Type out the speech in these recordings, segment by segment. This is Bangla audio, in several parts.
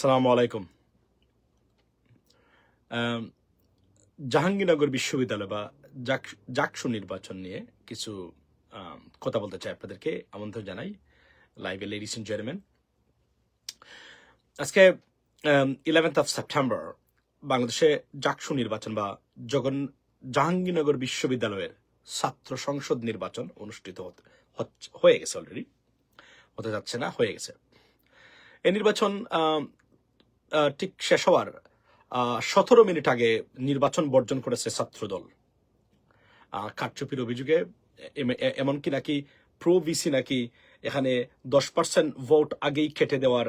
সালামু আলাইকুম জাহাঙ্গীরনগর বিশ্ববিদ্যালয় বা জাকসু নির্বাচন নিয়ে কিছু কথা বলতে চাই আপনাদেরকে, আমন্ত্রণ জানাই লাইভে লেডিস এন্ড চেয়ারম্যান আজকে ইলেভেন্থ অফ সেপ্টেম্বর বাংলাদেশে জাকসু নির্বাচন বা জগন জাহাঙ্গীরনগর বিশ্ববিদ্যালয়ের ছাত্র সংসদ নির্বাচন অনুষ্ঠিত হয়ে গেছে অলরেডি হতে যাচ্ছে না, হয়ে গেছে। এই নির্বাচন ঠিক শেষ হওয়ার সতেরো মিনিট আগে নির্বাচন বর্জন করেছে ছাত্রদল। কারচুপির অভিযোগে এম- এমনকি নাকি প্রো ভিসি নাকি এখানে দশ পার্সেন্ট ভোট আগেই কেটে দেওয়ার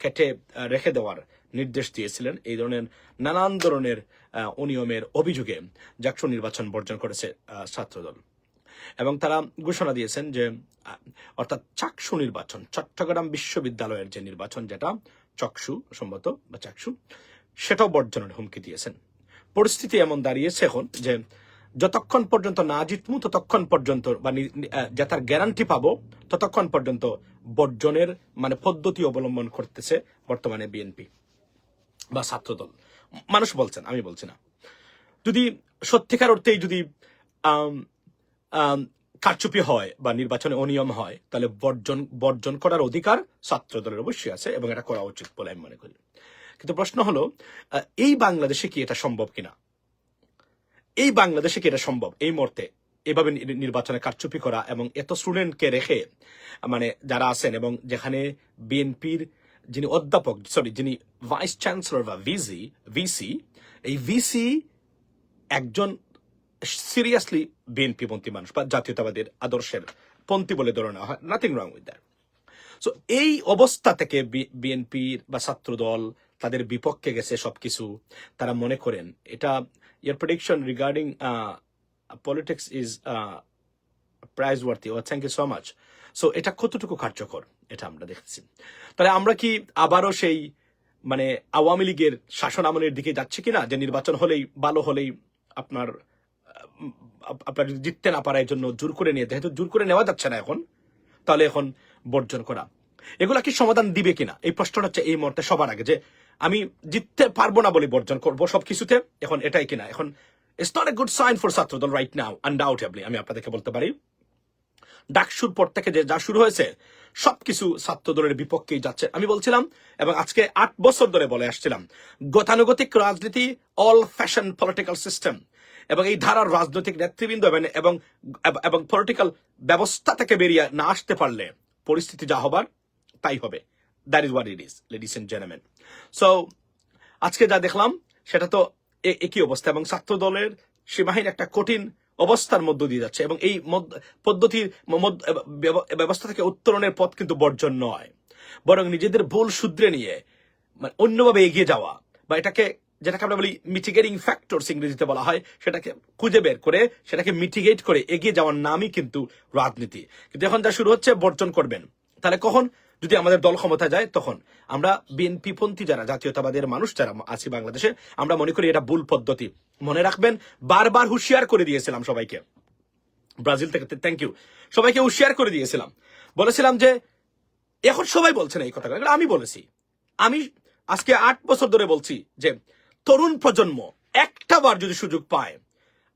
কেটে রেখে দেওয়ার নির্দেশ দিয়েছিলেন। এই ধরনের নানান ধরনের অনিয়মের অভিযোগে জাকসু নির্বাচন বর্জন করেছে ছাত্রদল। এবং তারা ঘোষণা দিয়েছেন যে অর্থাৎ চাকসু নির্বাচন, চট্টগ্রাম বিশ্ববিদ্যালয়ের যে নির্বাচন, যেটা চকসু সম্ভবত, বা চাকসু সেটাও বর্জনের হুমকি দিয়েছেন। পরিস্থিতি এমন দাঁড়িয়েছে এখন যে যতক্ষণ পর্যন্ত না জিতমু, ততক্ষণ পর্যন্ত বা জেতার গ্যারান্টি পাবো, ততক্ষণ পর্যন্ত বর্জনের মানে পদ্ধতি অবলম্বন করতেছে বর্তমানে বিএনপি বা ছাত্রদল। মানুষ বলছেন, আমি বলছি না। যদি সত্যিকার অর্থেই যদি কারচুপি হয় বা নির্বাচনে অনিয়ম হয়, তাহলে বর্জন বর্জন করার অধিকার ছাত্র দলের অবশ্যই আছে এবং এটা করা উচিত বলে আমি মনে করি। কিন্তু প্রশ্ন হলো এই বাংলাদেশে কি এটা সম্ভব কিনা? এই বাংলাদেশে কি এটা সম্ভব? এই মুহূর্তে এভাবে নির্বাচনে কারচুপি করা এবং এত স্টুডেন্টকে রেখে মানে যারা আছেন এবং যেখানে বিএনপির যিনি অধ্যাপক সরি যিনি ভাইস চ্যান্সেলর বা ভিসি ভিসি, এই ভিসি একজন সিরিয়াসলি বিএনপি পন্থী মানুষ বা জাতীয়তাবাদের আদর্শের পন্থী বলে ধরে নেওয়া হয়। Nothing wrong with that so এই অবস্থা থেকে বিএনপির বা ছাত্রদল তাদের বিপক্ষে গেছে সবকিছু। তারা মনে করেন, এটা year prediction regarding politics is prize worthy O thank you so much so এটা কতটুকু কার্যকর, এটা আমরা দেখছি। তাহলে আমরা কি আবারও সেই মানে আওয়ামী লীগের শাসন আমলের দিকে যাচ্ছে কিনা? যে নির্বাচন হলেই, ভালো হলেই আপনার আপ- আপনার যদি জিততে না পারার জন্য জোর করে নিয়ে, যেহেতু জোর করে নেওয়া যাচ্ছে না এখন, তাহলে এখন বর্জন করা। এগুলা কি সমাধান দিবে কিনা? এই প্রশ্নটা হচ্ছে এই মুহূর্তে সবার আগে যে আমি জিততে পারব না বলে বর্জন করব সবকিছুতে, এখন এটাই কিনা? এখন it's not a good sign for Chhatradal right now undoubtedly আমি আপনাদেরকে বলতে পারি। ডাকসুর পর থেকে যে যা শুরু হয়েছে, সবকিছু ছাত্র দলের বিপক্ষেই যাচ্ছে। আমি বলছিলাম, এবং আজকে আট বছর ধরে বলে আসছিলাম, গতানুগতিক রাজনীতি অল ফ্যাশন পলিটিক্যাল সিস্টেম এবং এই ধারার রাজনৈতিক নেতৃবৃন্দ এবং এবং পলিটিক্যাল ব্যবস্থা থেকে বেরিয়ে না আসতে পারলে পরিস্থিতি যা হবার তাই হবে। That is what it is ladies and gentleman so আজকে যা দেখলাম, সেটা তো একই অবস্থা এবং ছাত্র দলের সীমাহীন একটা কঠিন অবস্থার মধ্য দিয়ে যাচ্ছে এবং এই পদ্ধতির ব্যবস্থা থেকে উত্তরণের পথ কিন্তু বর্জন নয়। বরং নিজেদের ভুল শুধরে নিয়ে মানে অন্যভাবে এগিয়ে যাওয়া বা এটাকে যেটাকে আমরা বলি মিটিগেটিং ফ্যাক্টরস ইংরেজিতে বলা হয়, সেটাকে খুঁজে বের করে, সেটাকে মিটিগেট করে এগিয়ে যাওয়ার নামই কিন্তু রাজনীতি। কিন্তু এখন যা শুরু হচ্ছে, বর্জন করবেন। তাহলে কখন? যদি আমাদের দল ক্ষমতা যায়, তখন। আমরা বিএনপি পন্থী যারা, জাতীয়তাবাদের মানুষ যারা আছি বাংলাদেশে, আমরা মনে করি এটা ভুল পদ্ধতি। মনে রাখবেন, বারবার হুঁশিয়ার করে দিয়েছিলাম সবাইকে। ব্রাজিল থেকে থ্যাংক ইউ সবাইকে হুঁশিয়ার করে দিয়েছিলাম। বলেছিলাম যে, এখন সবাই বলছেন এই কথাটা আমি বলেছি। আমি আজকে আট বছর ধরে বলছি যে তরুণ প্রজন্ম একটা বার যদি সুযোগ পায়,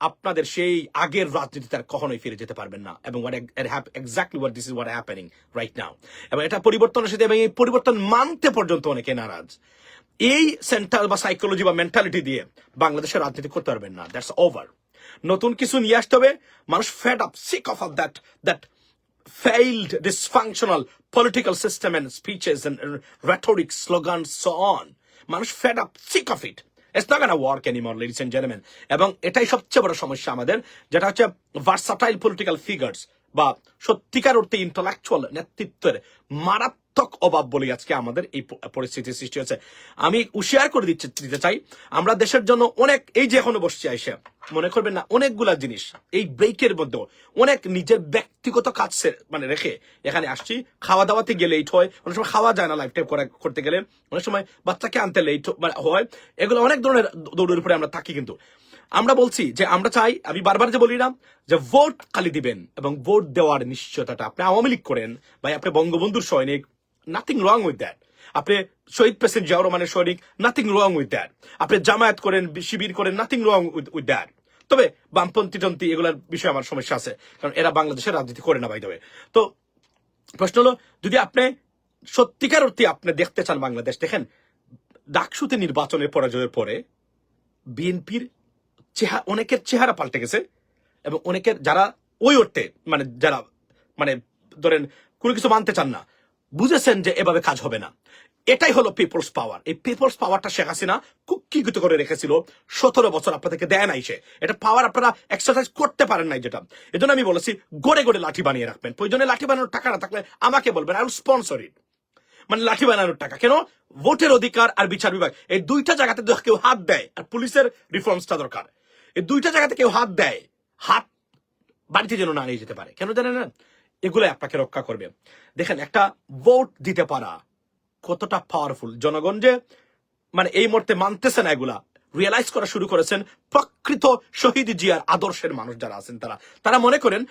আপনাদের সেই আগের রাজনীতি তার কখনোই ফিরে যেতে পারবেন না। এবং exactly what this is what happening right now এবং এটা পরিবর্তনের সাথে এবং এই পরিবর্তন মানতে পর্যন্ত অনেকে নারাজ। এই সেন্ট্রাল বা সাইকোলজি বা মেন্টালিটি দিয়ে বাংলাদেশের রাজনীতি করতে পারবেন না। দ্যাটস ওভার নতুন কিছু নিয়ে আসতে হবে। মানুষ fed up sick of of that that failed, dysfunctional political system and speeches and rhetoric, slogans, so on. মানুষ fed up sick of it it's not gonna work anymore ladies and gentleman এবং এটাই সবচেয়ে বড় সমস্যা আমাদের, যেটা হচ্ছে ভার্সাটাইল পলিটিক্যাল ফিগার্স বা সত্যিকার অর্থে ইন্টালেকচুয়াল নেতৃত্বের মারাত্মক অভাব বলে আজকে আমাদের এই পরিস্থিতির সৃষ্টি হয়েছে। আমি উশিয়ার করে দিচ্ছে, দিতে চাই, আমরা দেশের জন্য অনেক, এই যে এখনও বসছি আইসে, মনে করবেন না, অনেকগুলা জিনিস, এই ব্রেকের মধ্যে অনেক নিজের ব্যক্তিগত কাজ মানে রেখে এখানে আসছি। খাওয়া দাওয়াতে গেলে লেট হয়, অনেক সময় খাওয়া যায় না লাইফ টাইপ করতে গেলে, অনেক সময় বাচ্চাকে আনতে লেট হয়, এগুলো অনেক ধরনের দৌড়ের উপরে আমরা থাকি কিন্তু। আমরা বলছি যে আমরা চাই, আমি বারবার যে বলি না যে ভোট খালি দিবেন এবং ভোট দেওয়ার নিশ্চয়তাটা আপনি আওয়ামী লীগ করেন, ভাই, আপনি বঙ্গবন্ধুর সৈনিক নাথিং রং উইথ দ্যাট আপনি শহীদ প্রেসিডেন্ট জিয়াউর রহমানের সৈনিক নাথিং রং উইথ দ্যাট আপনি জামায়াত করেন, শিবির করেন নাথিং রং উইথ দ্যাট তবে বামপন্থী টন্থী এগুলোর বিষয়ে আমার সমস্যা আছে, কারণ এরা বাংলাদেশের রাজনীতি করে না বাই দেবে তো প্রশ্ন হলো, যদি আপনি সত্যিকার অর্থে আপনি দেখতে চান বাংলাদেশ, দেখেন, ডাকসুতে নির্বাচনের পরাজয়ের পরে বিএনপির চেহারা অনেকের চেহারা পাল্টে গেছে এবং অনেকের যারা ওই অর্থে মানে যারা মানে ধরেন কোনো কিছু মানতে চান না, বুঝেছেন যে এভাবে কাজ হবে না। এটাই হলো পিপলস পাওয়ার এই পিপলস পাওয়ারটা শেখ হাসিনা কুক্ষিগত করে রেখেছিল সতেরো বছর আপনাদেরকে দেয় নাই সে। এটা পাওয়ার আপনারা এক্সারসাইজ করতে পারেন নাই যেটা। এজন্য আমি বলেছি, গড়ে গড়ে লাঠি বানিয়ে রাখবেন। প্রয়োজনে লাঠি বানানোর টাকা না থাকলে আমাকে বলবেন আই স্পন্সর ইট মানে লাঠি বানানোর টাকা। কেন? ভোটের অধিকার আর বিচার বিভাগ, এই দুইটা জায়গাতে কেউ হাত দেয়, আর পুলিশের রিফর্মসটা দরকার। এই দুইটা জায়গাতে কেউ হাত দেয়, হাত বাড়িতে যেন না নিয়ে যেতে পারে। কেন জানেন না? এগুলো আপনাকে রক্ষা করবে। দেখেন, একটা ভোট দিতে পারা কতটা পাওয়ারফুল জনগণ যে মানে এই মুহূর্তে মানতেছে না এগুলা রিয়েলাইজ করা শুরু করেছেন প্রকৃত শহীদ জিয়ার আদর্শের মানুষ যারা আছেন তারা। তারা মনে করেন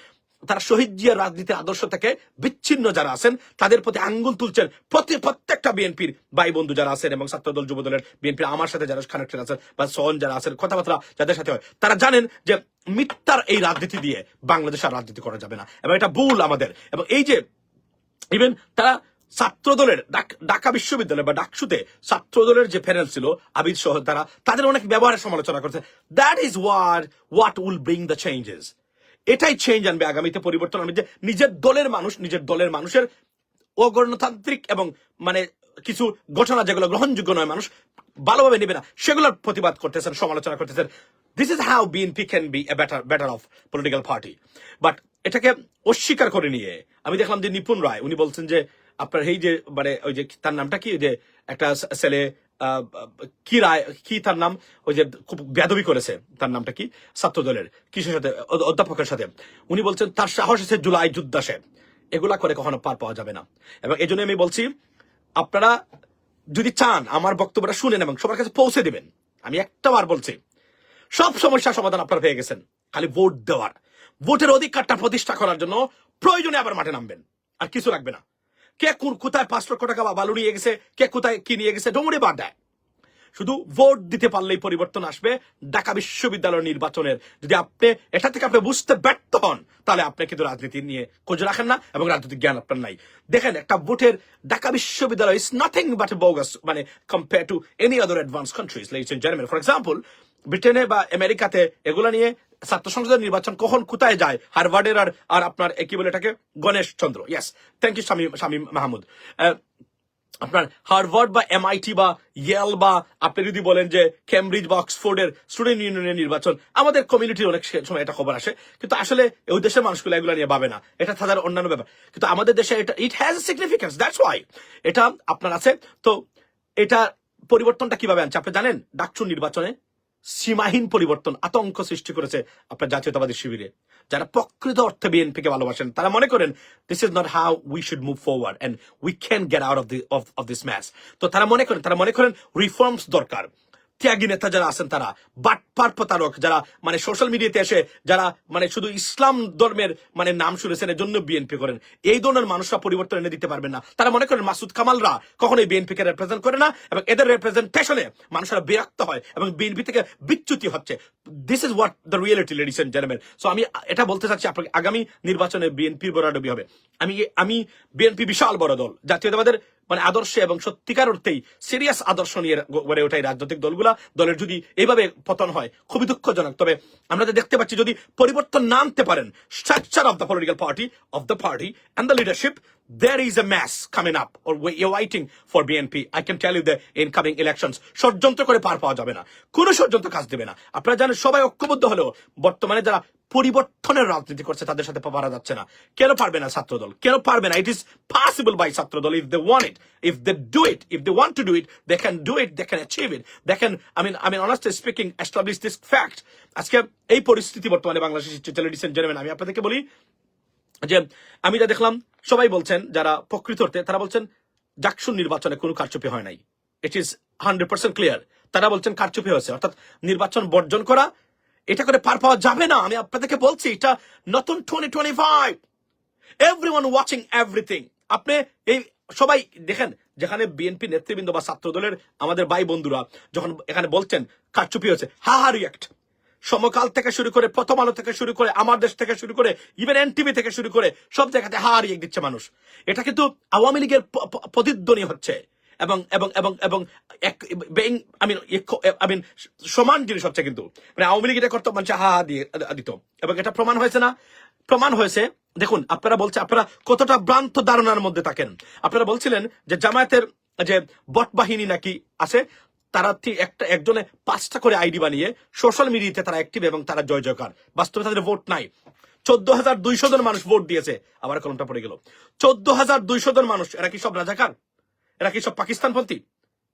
তারা শহীদ জিয়ার রাজনীতির আদর্শ থেকে বিচ্ছিন্ন যারা আছেন, তাদের প্রতি আঙ্গুল তুলছেন প্রতি প্রত্যেকটা বিএনপির ভাই বন্ধু যারা আছেন এবং ছাত্রদল, যুবদলের বিএনপির আমার সাথে যারা কানেক্টেড আছেন বা সন যারা আছেন, কথাবার্তা যাদের সাথে হয়, তারা জানেন যে মিথ্যার এই রাজনীতি দিয়ে বাংলাদেশ আর রাজনীতি করা যাবে না। এবং এটা ভুল আমাদের। এবং এই যে ইভেন তারা ছাত্রদলের, ডাক- ঢাকা বিশ্ববিদ্যালয় বা ডাকসুতে ছাত্রদলের যে প্যানেল ছিল, আবিদ সহ তারা, তাদের অনেক ব্যবহারের সমালোচনা করছে। That is what what will bring the changes এটাই চেঞ্জ আনবে আগামীতে পরিবর্তন আনবে যে নিজের দলের মানুষ, নিজের দলের মানুষের অগণতান্ত্রিক এবং মানে কিছু ঘটনা যেগুলো গ্রহণযোগ্য নয় মানুষ ভালোভাবে নেবে না, সেগুলোর প্রতিবাদ করতেছেন, সমালোচনা করতেছেন। This is how BNP can be better better off political party but এটাকে অস্বীকার করে নিয়ে, আমি দেখলাম যে নিপুণ রায়, উনি বলছেন যে আপনার এই যে মানে ওই যে তার নামটা কি? যে একটা ছেলে কি রায়, কি তার নাম? ওই যে খুব বেদবি করেছে তার নামটা কি? ছাত্র দলের কিসের সাথে? অধ্যাপকের সাথে। উনি বলছেন, তার সাহস আছে জুলাই যুদ্ধাসে। এগুলা করে কখনো পার পাওয়া যাবে না। এবং এই আমি বলছি, আপনারা যদি চান আমার বক্তব্যটা শুনেন এবং সবার কাছে পৌঁছে দিবেন, আমি একটা বার বলছি, সব সমস্যার সমাধান আপনারা পেয়ে গেছেন। খালি ভোট দেওয়ার। ভোটের অধিকারটা প্রতিষ্ঠা করার জন্য প্রয়োজনে আবার মাঠে নামবেন। আর কিছু লাগবে না। কে কোন- কোথায় পাঁচ লক্ষ টাকা বা বালু নিয়ে গেছে, কে কোথায় কি নিয়ে গেছে ডোমরে বাদ দেয়। শুধু ভোট দিতে পারলেই পরিবর্তন আসবে ঢাকা বিশ্ববিদ্যালয় নির্বাচনের। যদি আপনি, এটা থেকে আপনি বুঝতে ব্যর্থ হন, তাহলে আপনি কিন্তু রাজনীতি নিয়ে খোঁজ রাখেন না এবং রাজনৈতিক জ্ঞান আপনার নাই। দেখেন, একটা ভোটের ঢাকা বিশ্ববিদ্যালয় ইজ নাথিং বাট বোগাস মানে compare to any other advance countries like Germany for example ব্রিটেনে বা আমেরিকাতে এগুলো নিয়ে ছাত্র সংসদের নির্বাচন কখন কোথায় যায়? হারভার্ডের আর আর আপনার কি বলে এটাকে? Ganesh Chandra yes thank you Shamim Shamim Mahmud. আপনার হার্ভার্ড বা এমআইটি বা ইয়েল বা আপনি যদি বলেন যে কেমব্রিজ বা অক্সফোর্ডের স্টুডেন্ট ইউনিয়নের নির্বাচন, আমাদের কমিউনিটির অনেক সময় এটা খবর আসে। কিন্তু আসলে ওই দেশের মানুষগুলো এগুলো নিয়ে ভাবে না। এটা তাদের অন্যান্য ব্যাপার। কিন্তু আমাদের দেশে এটা it has significance that's why এটা আপনার আছে। তো এটা পরিবর্তনটা কীভাবে আনছে? আপনি জানেন ডাকচু নির্বাচনে সীমাহীন পরিবর্তন, আতঙ্ক সৃষ্টি করেছে আপনার জাতীয়তাবাদী শিবিরে। যারা প্রকৃত অর্থে বিএনপিকে ভালোবাসেন, তারা মনে করেন this is not how we should move forward and we can get out of the of this match তো তারা মনে করেন, তারা মনে করেন রিফর্মস দরকার। ত্যাগী নেতা যারা আছেন তারা বাটপার প্রতারক যারা মানে সোশ্যাল মিডিয়াতে এসে যারা মানে শুধু ইসলাম ধর্মের মানে নাম শুনেছেন এর জন্য বিএনপি করেন। এই ধরনের মানুষরা পরিবর্তন এনে দিতে পারবেন না। তারা মনে করেন মাসুদ কামালরা কখনোই বিএনপিকে রেপ্রেজেন্ট করে না এবং এদের রেপ্রেজেন্টেশনে মানুষরা বিরক্ত হয় এবং বিএনপি থেকে বিচ্যুতি হচ্ছে। This is what the reality ladies and gentleman so আমি এটা বলতে চাচ্ছি, আপনাকে আগামী নির্বাচনে বিএনপির বরাডবি হবে। আমি আমি বিএনপি বিশাল বড় দল। জাতীয়তাবাদের মানে আদর্শে এবং সত্যিকার অর্থেই সিরিয়াস আদর্শ নিয়ে গড়ে ওঠাই রাজনৈতিক দলগুলা দলের যদি এইভাবে পতন হয়, খুবই দুঃখজনক। তবে আমরা দেখতে পাচ্ছি যদি পরিবর্তন না আনতে পারেন structure of the political party of the party and the leadership there is a mass coming up or you're waiting for BNP. I can tell you the incoming elections. ষড়যন্ত্র করে পার পাওয়া যাবে না। কোনো ষড়যন্ত্র কাজ দেবে না। আপনারা জানেন, সবাই ঐক্যবদ্ধ হলেও বর্তমানে যারা পরিবর্তনের রাজনীতি করছে, তাদের সাথে পারা যাচ্ছে না। কেন পারবে না ছাত্রদল? কেন পারবে না? It is possible by Chhatradal if they want it if they do it if they want to do it they can do it they can achieve it they can I mean I mean honestly speaking establish this fact আজকে এই পরিস্থিতি বর্তমানে বাংলাদেশের লেডিস এন্ড জেন্টলম্যান আমি আপনাদেরকে বলি যে আমি যা দেখলাম, সবাই বলছেন, যারা প্রকৃত অর্থে, তারা বলছেন জাকসুন নির্বাচনে কোনো কারচুপি হয় নাই। It is hundred percent clear তারা বলছেন কারচুপি হয়েছে, অর্থাৎ নির্বাচন বর্জন করা, এটা করে পার পাওয়া যাবে না। আমি আপনাদেরকে বলছি, এটা নতুন twenty twenty five everyone watching everything আপনি এই, সবাই দেখেন, যেখানে বিএনপি নেতৃবৃন্দ বা ছাত্র দলের আমাদের ভাই বন্ধুরা যখন এখানে বলছেন কারচুপি হয়েছে, হা হা রিয়াক্ট সমকাল থেকে শুরু করে প্রথম আলো থেকে শুরু করে আমার দেশ থেকে শুরু করে ইভেন এনটিভি থেকে শুরু করে, সব জায়গাতে হা রিয়াক্ট দিচ্ছে মানুষ। এটা কিন্তু আওয়ামী লীগের প্রতিধ্বনি হচ্ছে। এবং এবং এবং এবং এক আই মিন আই মিন সমান জিনিস হচ্ছে কিন্তু। মানে আওয়ামী লীগ এটা করতো, মানুষ হা হা দিয়ে দিত। এবং এটা প্রমাণ হয়েছে না? প্রমাণ হয়েছে, দেখুন, আপনারা বলছে, আপনারা কতটা ভ্রান্ত ধারণার মধ্যে থাকেন। আপনারা বলছিলেন যে জামায়াতের যে বট বাহিনী নাকি আছে তারা একটা, একজনে পাঁচটা করে আইডি বানিয়ে সোশ্যাল মিডিয়াতে তারা অ্যাক্টিভ এবং তারা জয় জয়কার। বাস্তবে তাদের ভোট নাই। চোদ্দ হাজার দুইশো জন মানুষ ভোট দিয়েছে। আবার কলমটা পড়ে গেল। চোদ্দ হাজার দুইশো জন মানুষ, এরা কি সব রাজাকার? এরা কি সব পাকিস্তানপন্থী?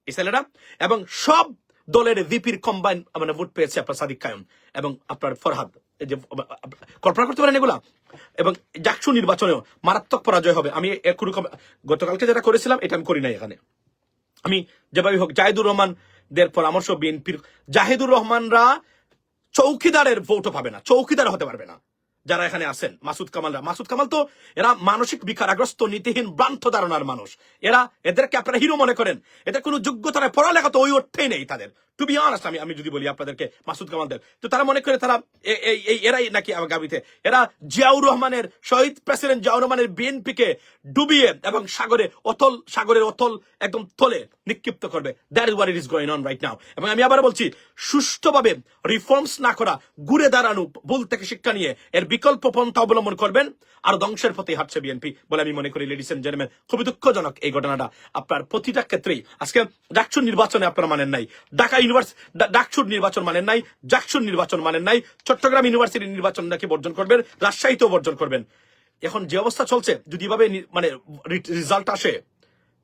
এই ছেলেরা? এবং সব দলের ভিপির কম্বাইন মানে ভোট পেয়েছে আপনার সাদিক কায়ম এবং আপনার ফরহাদ। যে, কল্পনা করতে পারেন এগুলা? এবং জাকসু নির্বাচনেও মারাত্মক পরাজয় হবে। আমি একুরু গতকালকে যেটা করেছিলাম, এটা আমি করি নাই এখানে। আমি যেভাবে হোক, জাহিদুর রহমান দের পরামর্শ বিএনপির জাহিদুর রহমানরা চৌকিদারের ভোটও পাবে না, চৌকিদার হতে পারবে না, যারা এখানে আছেন, মাসুদ কামালরা। মাসুদ কামাল তো এরা মানসিক বিকারাগ্রস্ত, নীতিহীন, ভ্রান্ত ধারণার মানুষ। এরা, এদেরকে আপনারা হিরো মনে করেন, এদের কোনো যোগ্যতার পড়ালেখা তো ওই অর্থেই নেই তাদের। টু বি অনার্স আমি আমি যদি বলি আপনাদেরকে, মাসুদ কামালদের, তো তারা মনে করে তারা এই এরাই নাকি আগামীতে এরা জিয়াউর রহমানের, শহীদ প্রেসিডেন্ট জিয়াউর রহমানের বিএনপিকে ডুবিয়ে এবং সাগরে অতল, সাগরের অতল একদম তলে নিক্ষিপ্ত করবে। That is what it is going on right now এবং আমি আবার বলছি, সুষ্ঠুভাবে রিফর্মস না করা, ঘুরে দাঁড়ানো, ভুল থেকে শিক্ষা নিয়ে এর বিকল্প পন্থা অবলম্বন করবেন, আর ধ্বংসের পথে হাঁটছে বিএনপি, বলে আমি মনে করি লেডিস এন্ড জেন্টলম্যান খুবই দুঃখজনক এই ঘটনাটা। আপনার প্রতিটা ক্ষেত্রেই, আজকে ডাকসুর নির্বাচনে আপনারা মানেন নাই। ঢাকা ইউনিভার্সিটি ডাকসুর নির্বাচন মানেন নাই, জাকসুর নির্বাচন মানেন নাই, চট্টগ্রাম ইউনিভার্সিটির নির্বাচন নাকি বর্জন করবেন, রাজশাহীতেও বর্জন করবেন। এখন যে অবস্থা চলছে, যদি এভাবে মানে রেজাল্ট আসে,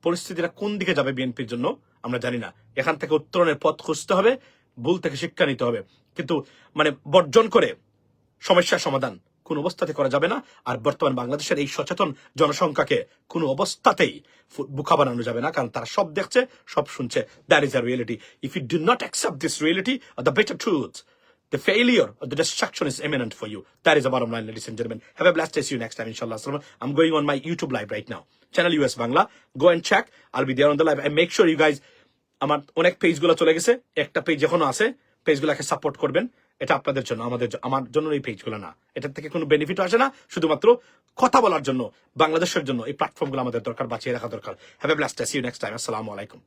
পরিস্থিতিটা কোন দিকে যাবে বিএনপির জন্য, আমরা জানি না। এখান থেকে উত্তরণের পথ খুঁজতে হবে, ভুল থেকে শিক্ষা নিতে হবে। কিন্তু মানে বর্জন করে সমস্যার সমাধান। কোন অবস্থাতে করা যাবে না আর বর্তমান বাংলাদেশের এই সচেতন জনসংখ্যাকে কোন অবস্থাতেই বোকা বানানো যাবে না কারণ তারা সব দেখছে সব শুনছে that is a reality if you do not accept this reality the better truth The failure or the destruction is imminent for you. That is the bottom line, ladies and gentlemen. Have a blessed day. See you next time, inshallah. I'm going on my YouTube live right now. Channel US Bangla. Go and check. I'll be there on the live. And make sure you guys আমার অনেক পেজগুলো চলে গেছে একটা পেজ এখনও আছে পেজ গুলাকে সাপোর্ট করবেন এটা আপনাদের জন্য, আমাদের আমার জন্য এই পেজগুলো না। এটা থেকে কোনো বেনিফিট আসে না, শুধুমাত্র কথা বলার জন্য, বাংলাদেশের জন্য এই প্ল্যাটফর্মগুলো আমাদের দরকার, বাঁচিয়ে রাখা দরকার। Have a blast see next time আসসালামু আলাইকুম।